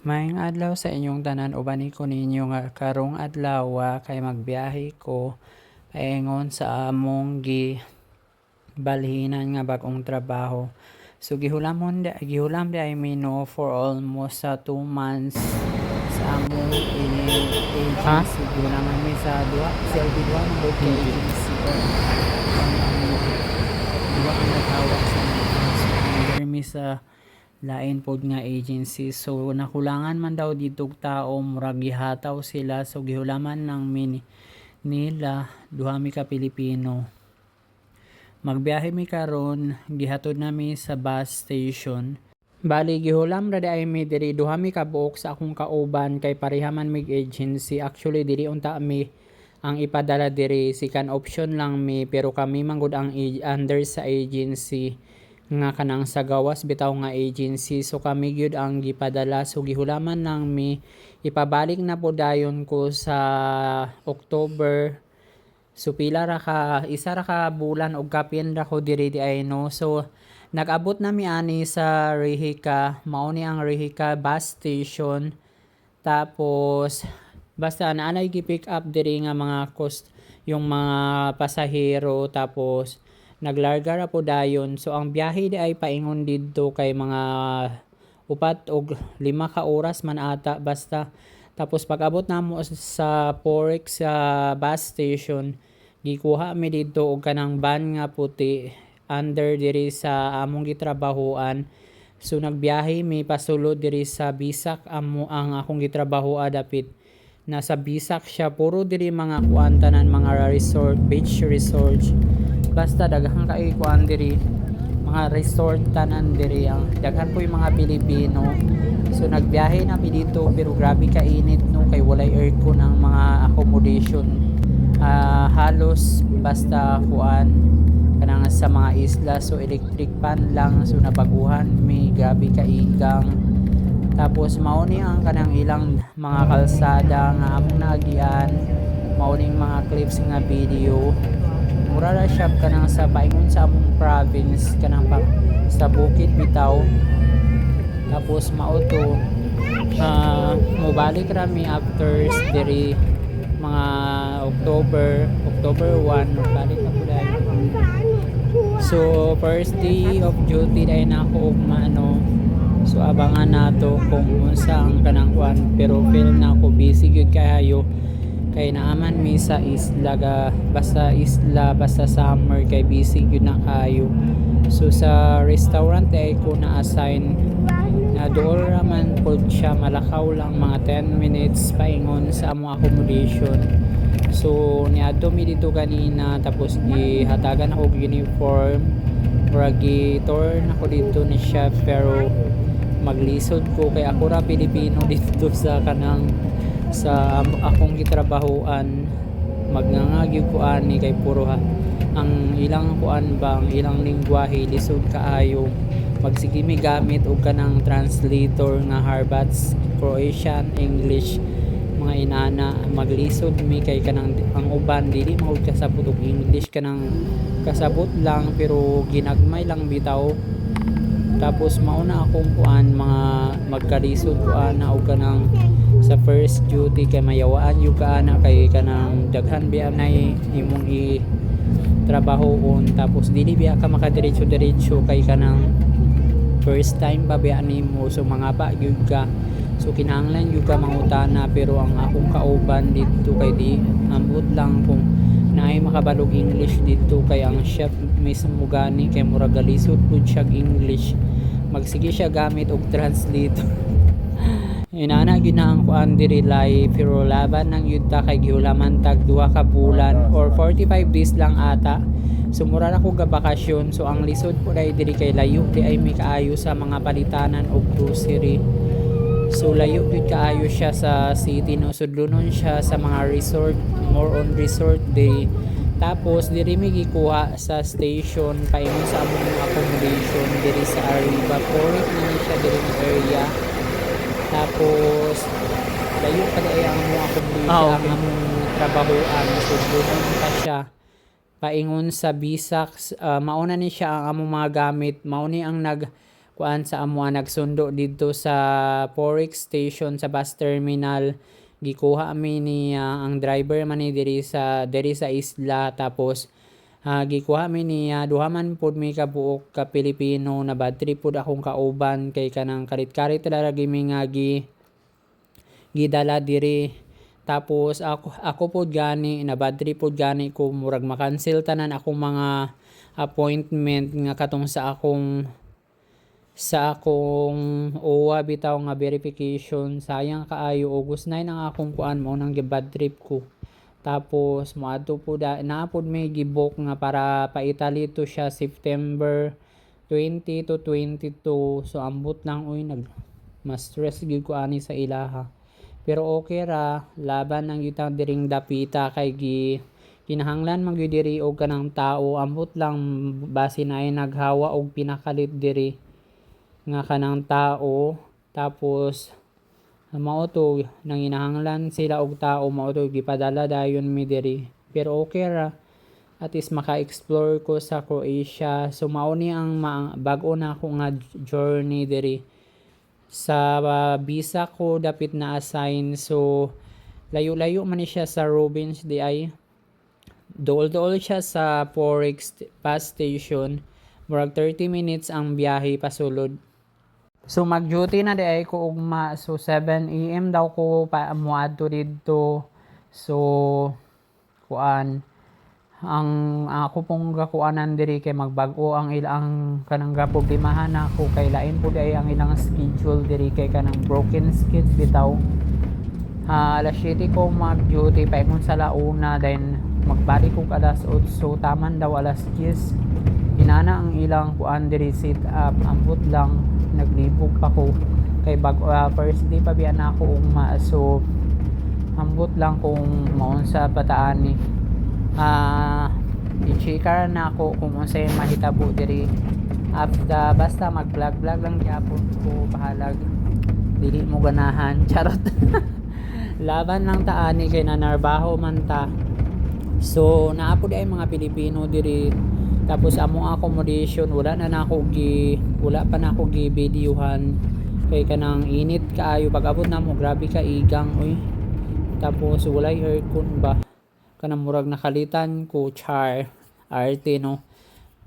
Maayong adlaw sa inyong tanan ubani ko ninyo nga karong adlaw kay magbiyahe ko paingon sa among gi balhinan nga bag-ong trabaho. So gihulamon di gihulam di ay mino for almost sa 2 months sa among agency. Gihulaman mi sa duha sa duha ng book agency ang naghawa sa mga. Sa lain pod nga agency. So nakulangan man daw dito tao murag gihataw sila. So gihulaman ng mini nila. Duha mi ka Pilipino. Magbiyahe mi karon. Gihatod nami sa bus station. Bali gihulam ra ay mi diri. Duha mi ka buok sa akong kauban kay pareha man mig agency. Actually diri unta mi ang ipadala diri. Sikan option lang mi pero kami manggod ang under sa agency nga kanang sa gawas bitaw nga agency. So kami gyud ang gipadala. So gihulaman nang mi ipabalik na po dayon ko sa October. So pila ra ka isa ra ka bulan og kapin ra ko diri di ay no? So nag-abot na mi ani sa Rihika mao ni ang Rihika bus station. Tapos basta naanay gi-pick up diri nga mga cost yung mga pasahero. Tapos naglarga ra po dayon. So ang biyahe di ay paingon didto kay mga upat og lima ka oras man ata basta. Tapos pag abot namo sa Forex sa bus station gikuha mi didto og kanang van nga puti under diri sa among gitrabahoan. So nagbiyahe mi pasulod diri sa Bisak. Amo ang akong gitrabahoa dapit. Nasa Bisak siya. Puro diri mga kuan tanan mga resort beach resort basta daghan kay kuan diri mga resort tanan diri ang daghan po yung mga Pilipino. So nagbiyahe na mi dito pero grabe ka init no? Kay walay aircon ang mga accommodation. Ah, halos basta kuan kanang sa mga isla so electric fan lang so nabaguhan mi grabe ka igang tapos mao ni ang kanang ilang mga kalsada nga among nagian mao ning mga clips nga video mura ra siya kanang sa paingon sa among province kanang pa, sa bukid bitaw tapos mao to ah mobalik ra mi after diri mga October October 1 mobalik na dahil So, first day of duty dahil na ako ugma, no. So, abangan nato kung unsa ang kanang kwan. Pero feel na ako busy gyud kayo. Kay naaman mi sa isla ga basta isla basta summer kay busy gyud na kayo. So sa restaurant ay ko na assign na dool raman pod siya malakaw lang mga 10 minutes paingon sa among accommodation. So niadto mi dito kanina tapos gihatagan ako uniform murag gi-turn ako dito ni chef pero maglisod ko kay ako ra Pilipino dito sa kanang sa akong gitrabahoan magnangagyo ko ani kay puro ha. Ang ilang kuan ba ang ilang lingwahe lisod kaayo. Magsige mi gamit og kanang translator nga Harvard's Croatian English. Mga inana maglisod mi kay kanang ang uban dili magud kasabot og English kanang kasabot lang pero ginagmay lang bitaw tapos mauna akong kuan mga magkalisod kuan na og kanang sa first duty kay mayawaan. Yung kaana kay kanang daghan biya na imong i trabahoon tapos dili biya ka makadiretso diretso kay kanang first time pa biya nimo. So mga pa gyud ka. So kinahanglan gyud ka mangutana pero ang akong kauban dito kay di ambot lang kung naay makabalog English dito kay ang chef mismo gani kay murag galisod pud siya English magsige siya gamit og translator Inana gyud na ang kuan diri live pero laban ng yuta kay gihulaman tag duha ka bulan or 45 days lang ata. So mura na ko ga bakasyon so ang lisod ko dai diri kay layo di ay may kaayo sa mga palitanan og grocery. So layo gyud kaayo siya sa city no sudlunon siya sa mga resort more on resort day. Tapos diri mi gikuha sa station paingon sa among accommodation diri sa Arriba Port ni siya diri area. Tapos layo pa ay ang mga accommodation Ah, ang okay. among trabahoan so doon pa siya paingon sa Bisak uh, mauna ni siya ang among mga gamit mao ni ang nag kuan sa amuan nagsundo dito sa Forex station sa bus terminal gikuha mi niya ang driver man ni diri sa diri sa isla tapos ah, gikuha mi niya duha man pud mi ka buok ka Pilipino na bad trip pud akong kauban kay kanang karit-karit talaga mi nga gi gidala diri. Tapos ako ako pod gani na bad trip pod gani ko murag makancel tanan akong mga appointment nga katong sa akong sa akong OWA bitaw nga verification. Sayang kaayo August 9 ang akong kuan mo nang gibad trip ko. Tapos moadto po da naapod may gibok nga para pa Italy to siya September 20 to 22 so ambot lang uy nag mas stress gyud ko ani sa ilaha. Pero okay ra laban ang yutang diring dapita kay gi kinahanglan man gyud diri og kanang tao. Ambot lang base na naghawa og pinakalit diri nga kanang tao tapos mao to nanginahanglan sila og tao mao to gipadala dayon mi diri. Pero okay ra at least maka-explore ko sa Croatia. So mao ni ang ma- bag-o na ako nga journey diri. Sa uh, visa ko dapit na assign. So layo-layo man siya sa Robins di ay dool-dool siya sa Forex bus station. Murag 30 minutes ang biyahe pasulod So mag-duty na di ay ko ugma so 7 AM daw ko pa muadto didto. So kuan ang ako pong gakuanan diri kay magbag-o ang ilang kanang gaproblemahan ako kay lain po ay ang ilang schedule diri kay kanang broken skills bitaw. Ah, alas 7 ko mag-duty paingon sa launa then magbalik ko alas 8 so taman daw alas 10 inana ang ilang kuan diri sit up ambot lang naglibog pa ko. Kay bag uh, first day pa biyan ako ugma so ambot lang kung maun sa pataan ni ah i-checkar na ako kung unsay mahitabo diri. After basta mag vlog vlog lang gyapon ko bahalag dili mo ganahan. Charot. Laban lang taani kay nanarbaho man ta. So naapod ay mga Pilipino diri tapos among accommodation wala na nako gi wala pa nako gi videohan. Kay kanang init kaayo pag abot na mo grabe ka igang oy tapos walay aircon ba? Kanang murag nakalitan ko char arte no?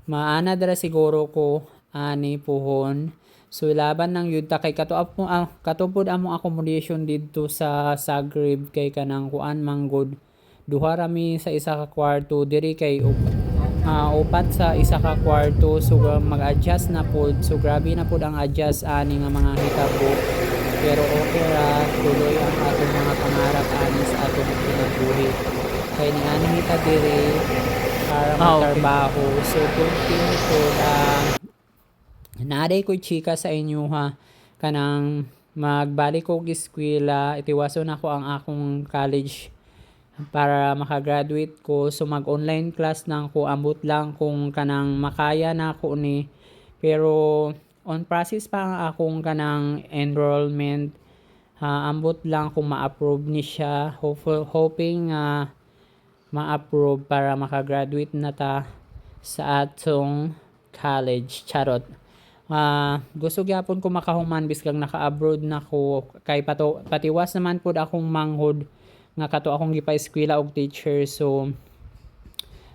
Maana dara siguro ko ani puhon. So laban ng yudta kay katuap mo ah, katupod among accommodation didto sa Zagreb kay kanang kuan manggod duha rami sa isa ka kwarto diri kay uh, upat sa isa ka kwarto so uh, mag-adjust na pod so grabe na pod ang adjust ani nga mga hitabo pero okay ra tuloy ang atong mga pangarap ani sa atong kinabuhi kay ni ani hita diri para Ah, okay. magtrabaho so continue ko uh, naaday ko chika sa inyo ha kanang magbalik ko og eskwela. Itiwason ako ang akong college para makagraduate ko so mag online class nang ko ambot lang kung kanang makaya na ako ni. Pero on process pa ang akong kanang enrollment. Ha ambot lang kung ma-approve ni siya. Hopeful, hoping nga ma-approve para makagraduate na ta sa atong college. Charot. Ah, gusto gyapon ko makahuman biskang naka-abroad na ko. Kay pato, patiwas naman pud akong manghod nga kato akong gipa-eskwela og teacher so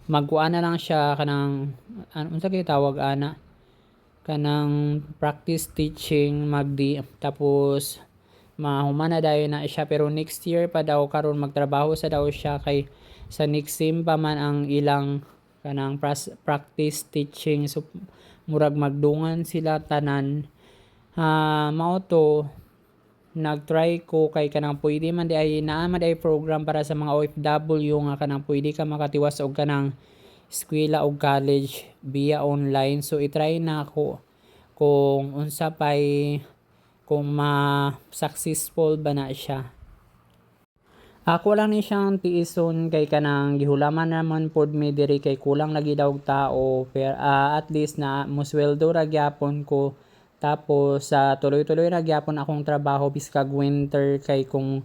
magkuan na lang siya kanang ano unsa kay tawag ana? Kanang practice teaching magdi tapos mahuman na dayon na siya. Pero next year pa daw karon magtrabaho sa daw siya kay sa next sim pa man ang ilang kanang practice teaching. So murag magdungan sila tanan. Ah mao to nagtry ko kay kanang pwede man di ay naa man di ay program para sa mga OFW nga kanang pwede ka makatiwas og kanang eskwela o college via online. So itry na ako kung unsa pay kung ma successful ba na siya. Ako lang ni siyang tiison kay kanang gihulaman naman pod mi diri kay kulang lagi daw tao pero at least na musweldo ra gyapon ko tapos sa tuloy-tuloy ra gyapon akong trabaho biskag winter kay kung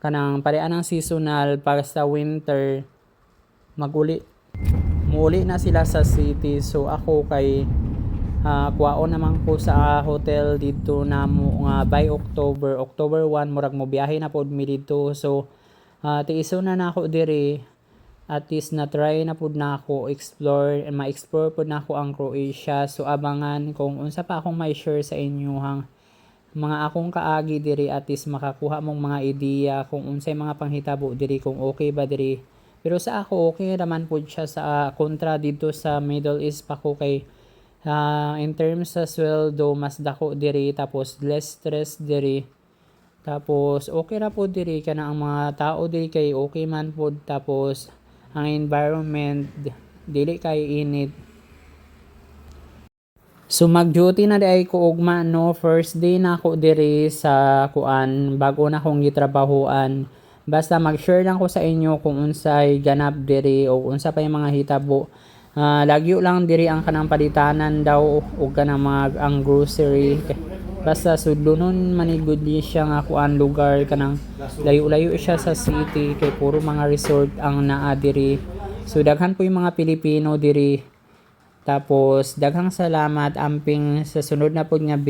kanang parean ang seasonal para sa winter maguli muuli na sila sa city. So ako kay ah, kuwaon naman po sa hotel dito na mo nga by October. October 1 murag mo biyahe na pod mi dito. So ah, tiiso na nako diri at least na try na pud na ako explore and ma-explore pud na ako ang Croatia. So abangan kung unsa pa akong may share sa inyo hang mga akong kaagi diri at least makakuha mong mga ideya kung unsay mga panghitabo diri kung okay ba diri. Pero sa ako okay naman pud siya sa ah, kontra dito sa Middle East pa ko kay ah, in terms sa sweldo mas dako diri tapos less stress diri. Tapos okay ra po diri kana ang mga tao diri kay okay man pod tapos ang environment dili kay init. So mag-duty na di ay ko ugma no? First day na ako diri sa kuan bago na akong gitrabahoan. Basta mag-share lang ko sa inyo kung unsay ganap diri o unsa pa yung mga hitabo. Ah, lagyo lang diri ang kanang palitanan daw o kanang mga ang grocery basta sudlunon manigud di siya nga kuan lugar kanang layo-layo siya sa city kay puro mga resort ang naa diri. So daghan po yung mga Pilipino diri. Tapos daghang salamat amping sa sunod na pod nga